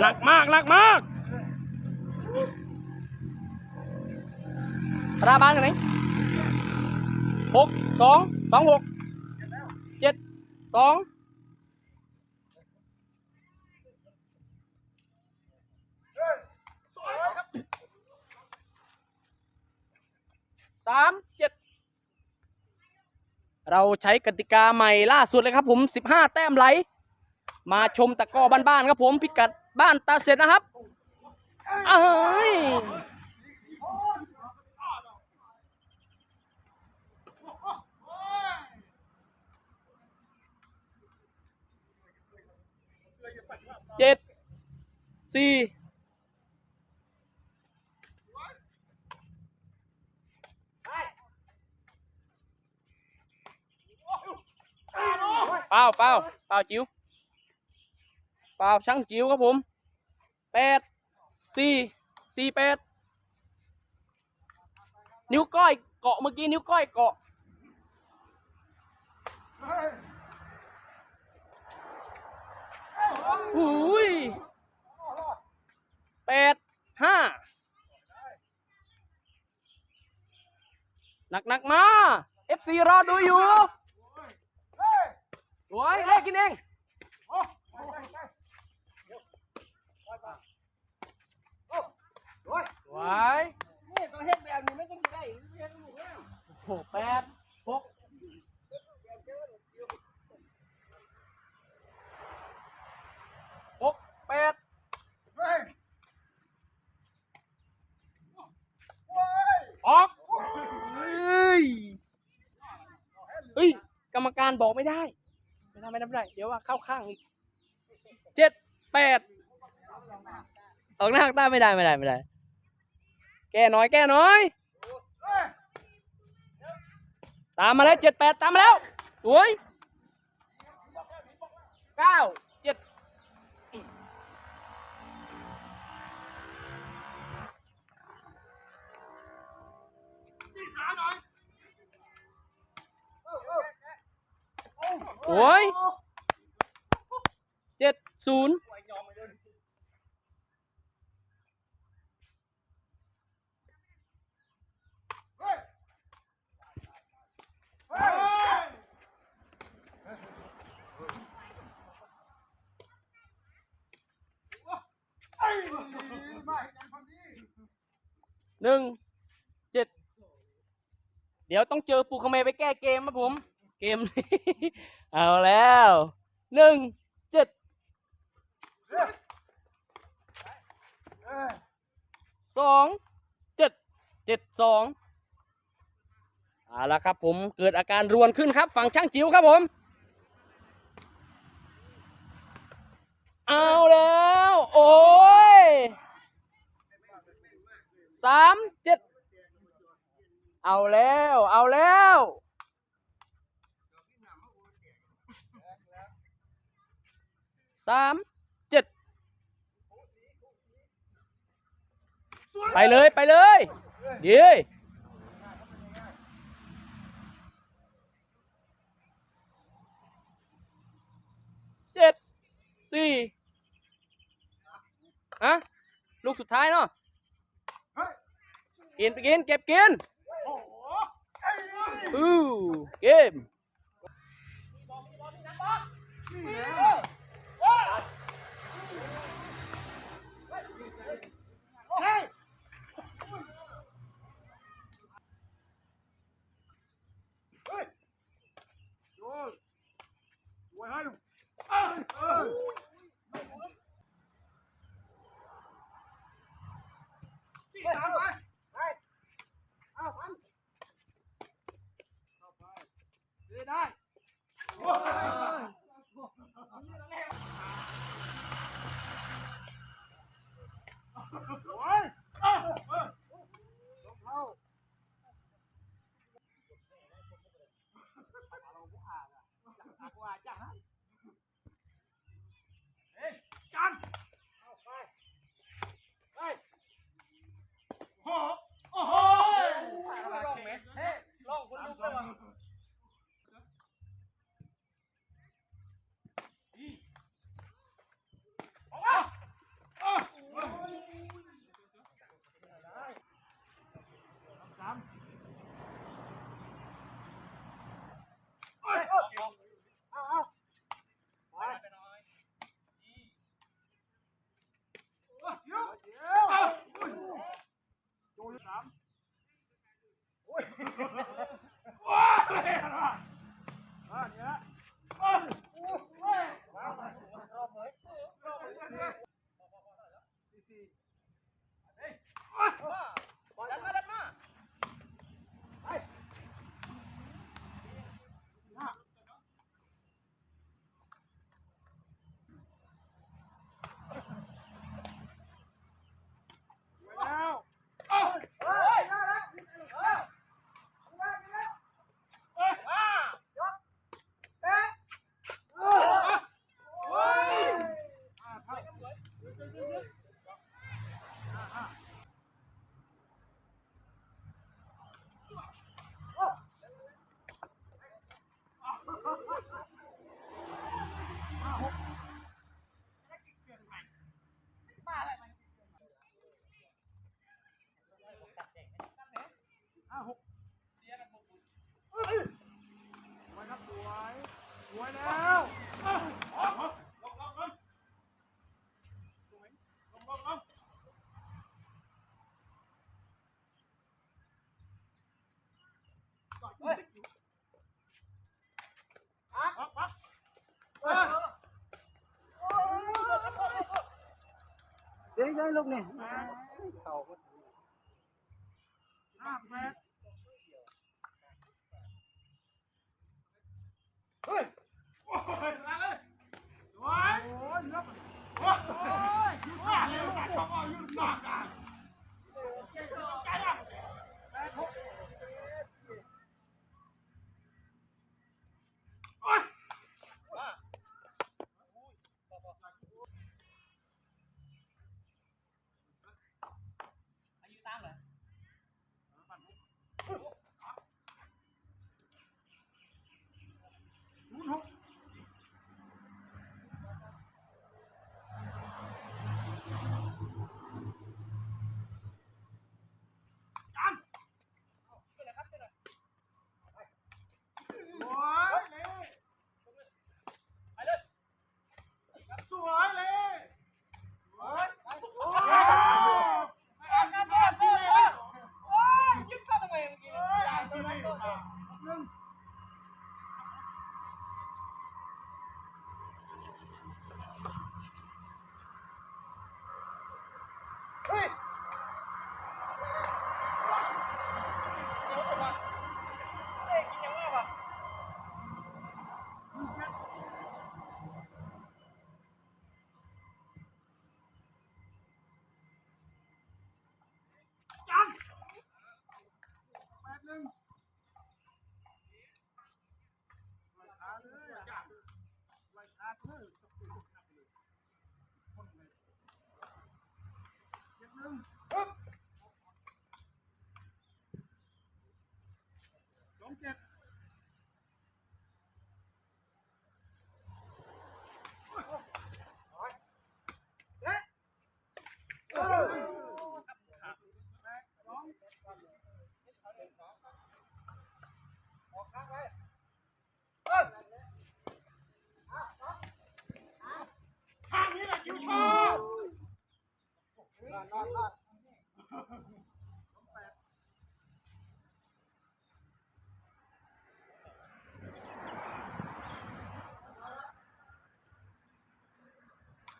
หนักมากหนักมากราบ้านกันไหนหกสองสองหกเจ็ดสองสามเจ็ดเราใช้กติกาใหม่ล่าสุดเลยครับผม 15 แต้มไหล มาชมตะก้อบ้านๆครับผมพิกัด บ้านตาเสร็จนะครับเอ้ยเจ็ดสี่เปล่าเปล่าเปล่าจิ๋ว เปล่าช่างจิ๋วครับผมแปดสี่สี่แปดนิ้วก้อยเกาะเมื่อกี้นิ้วก้อยเกาะหูยแปดห้าหนักหนักมา FC รอดูอยู่สวยเลขกินเอง ไว้นี่ต้องเฮ็ดแบบนี้ไม่ต้องได้เฮ็ดลูกแล้วหกแปดหกหกแปดเฮ้ยออกเฮ้ยเฮ้ย กรรมการบอกไม่ได้ ไม่ได้ไม่ได้ไม่ได้ เดี๋ยวว่าเข้าข้างอีกเจ็ดแปดออกหน้าออกตาไม่ได้ไม่ได้ไม่ได้ แก้น้อยแก้น้อย ตามมาแล้วเจ็ดแปดตามมาแล้วสวยเก้าเจ็ดโอ้ยเจ็ดศูนย์ หนึ่งเจ็ดเดี๋ยวต้องเจอปูคาเมไปแก้เกมครับผม เกมนี้เอาแล้วหนึ่งเจ็ดสองเจ็ดเจ็ดสอง เอาละครับผมเกิดอาการรวนขึ้นครับ ฝั่งช่างจิ๋วครับผม เอาแล้ว โอ้ยสามเจ็ดเอาแล้ว เอาแล้วสามเจ็ดไปเลยไปเลยดี สี่ฮะลูกสุดท้ายเนาะกินไปกินเก็บกินอู้เกม Dễ dễ lúc này. Cầu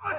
เห็